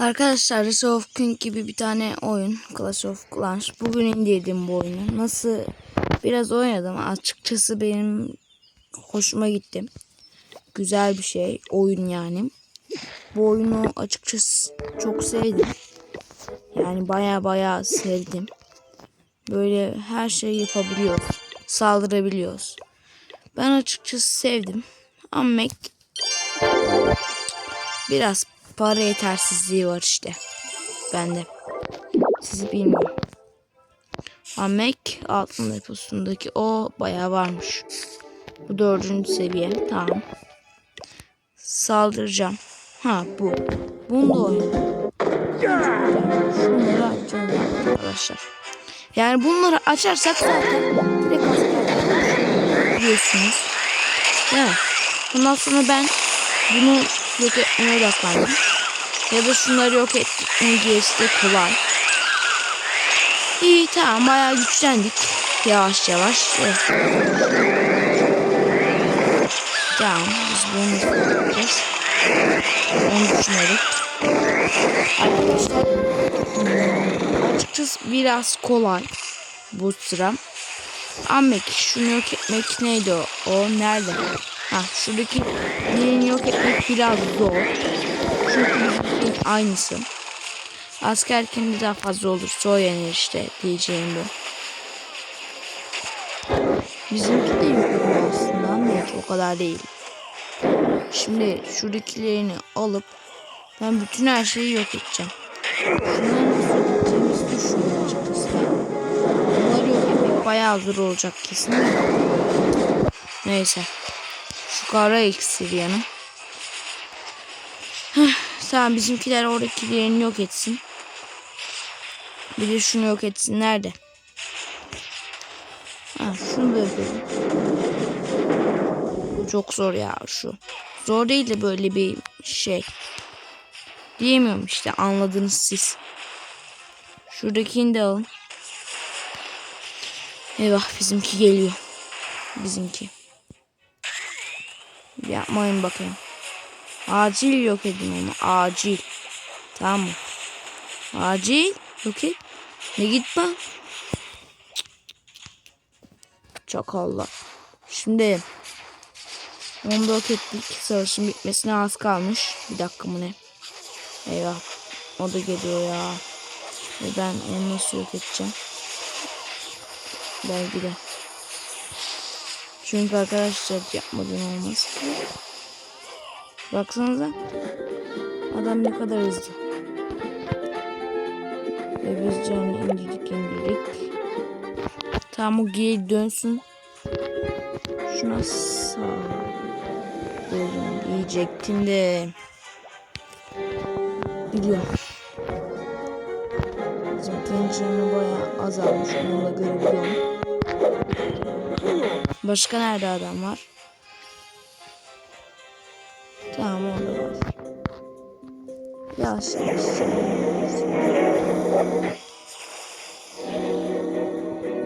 Arkadaşlar Rise of King gibi bir tane oyun. Clash of Clans. Bugün indirdim bu oyunu. Nasıl biraz oynadım. Açıkçası benim hoşuma gitti. Güzel bir şey. Oyun yani. Bu oyunu açıkçası çok sevdim. Yani baya baya sevdim. Böyle her şeyi yapabiliyoruz. Saldırabiliyoruz. Ben açıkçası sevdim. Ama biraz para yetersizliği var işte. Bende. Sizi bilmiyorum. Amek altın deposundaki o bayağı varmış. Bu dördüncü seviye. Tamam. Saldıracağım. Ha bu. Bunu da oynayalım. Şunları açacağız arkadaşlar. Yani bunları açarsak zaten direkt asker biliyorsunuz. Mi? Bundan sonra ben bunu yok etmeye odaklandım. Ya da şunları yok etme gerisi de kolay. İyi tamam bayağı güçlendik. Yavaş yavaş. Evet. Tamam biz bunu yapacağız. Onu düşünerek. Arkadaşlar hmm, açıkçası biraz kolay bu sıra. Amek şunu yok etmek neydi o? O nerede? Ha şuradaki diğerini yok etmek biraz zor. Çünkü bizimkinin aynısı. Asker kendi daha fazla olursa o yenir işte diyeceğim bu. Bizimki de yok aslında ama o kadar değil. Şimdi şuradakilerini alıp ben bütün her şeyi yok edeceğim. Şunları nasıl edeceğimizi düşünüyorum açıkçası. Bunları yok etmek bayağı zor olacak kesin. Neyse. Kara iksir yanım. Heh, tamam bizimkiler oradakilerini yok etsin. Bir de şunu yok etsin. Nerede? Ha, şunu da yapalım. Çok zor ya şu. Zor değil de böyle bir şey. Diyemiyorum işte anladınız siz. Şuradakini de alın. Eyvah bizimki geliyor. Bizimki. Yapmayın bakayım. Acil yok edin onu. Acil. Tamam mı? Acil. Yok. Ne gitme. Çakallar. Şimdi onu da ettik. Savaşın bitmesine az kalmış. Bir dakika mı ne? Eyvah. O da geliyor ya. Ve ben onu nasıl yok edeceğim? Belki de. Çünkü arkadaşlar yapmadan olmaz. Baksanıza. Adam ne kadar hızlı. Ve biz canını indirdik indirdik. Tamam o geri dönsün. Şuna sağ. Dedim diyecektim de. Biliyorum. Bizimkinin canı bayağı azalmış. Onu da görebiliyorum. Başka nerede adam var? Tamam orada var. Yavaş yavaş.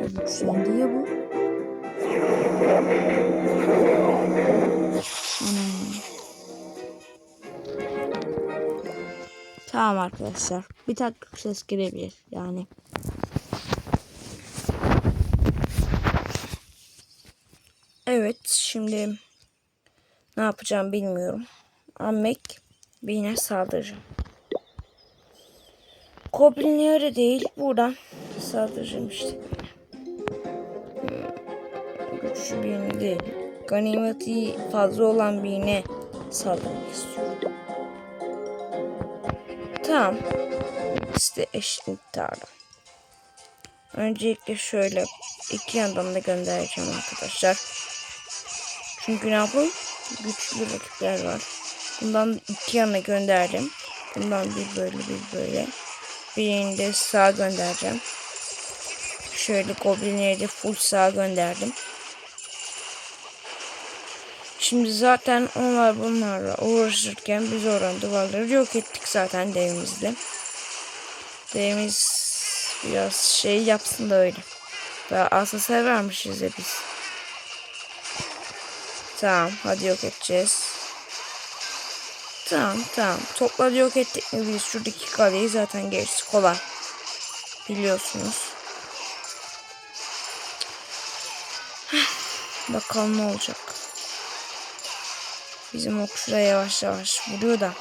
Güçlendi ya bu. Anam. Tamam arkadaşlar. Bir taktik ses gelebilir yani. Evet şimdi ne yapacağım bilmiyorum. Amek birine saldıracağım. Goblinlere değil buradan saldıracağım işte. Hmm, Güçlü birine değil. Ganimeti fazla olan birine saldırmak istiyorum. Tamam. İşte eşit miktarda. Öncelikle şöyle iki yandan da göndereceğim arkadaşlar. Çünkü ne yapalım? Güçlü rakipler var. Bundan iki yana gönderdim. Bundan bir böyle bir böyle. Birini de sağa göndereceğim. Şöyle goblinleri de full sağa gönderdim. Şimdi zaten onlar bunlarla uğraşırken biz oranın duvarları yok ettik zaten devimizle. Devimiz biraz şey yapsın da öyle. Daha asa severmişiz ya biz. Tamam hadi yok edeceğiz. Tamam tamam. Topları yok ettik mi biz şuradaki kaleyi zaten gerisi kolay. Biliyorsunuz. Bakalım ne olacak. Bizim ok şuraya yavaş yavaş vuruyor da.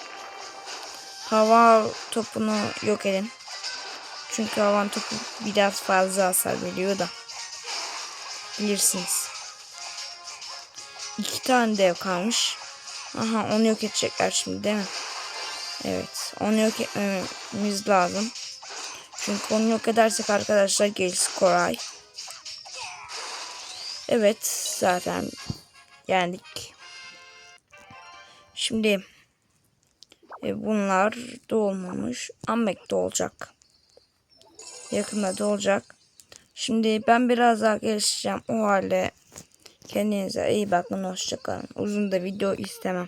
Hava topunu yok edin. Çünkü havan topu biraz fazla hasar veriyor da. Bilirsiniz. İki tane dev kalmış. Aha onu yok edecekler şimdi değil mi? Evet. Onu yok etmemiz lazım. Çünkü onu yok edersek arkadaşlar gerisi kolay. Evet. Zaten yendik. Şimdi e, bunlar da olmamış. Amek de olacak. Yakında da olacak. Şimdi ben biraz daha gelişeceğim. O halde kendinize iyi bakın. Hoşçakalın. Uzun da video istemem.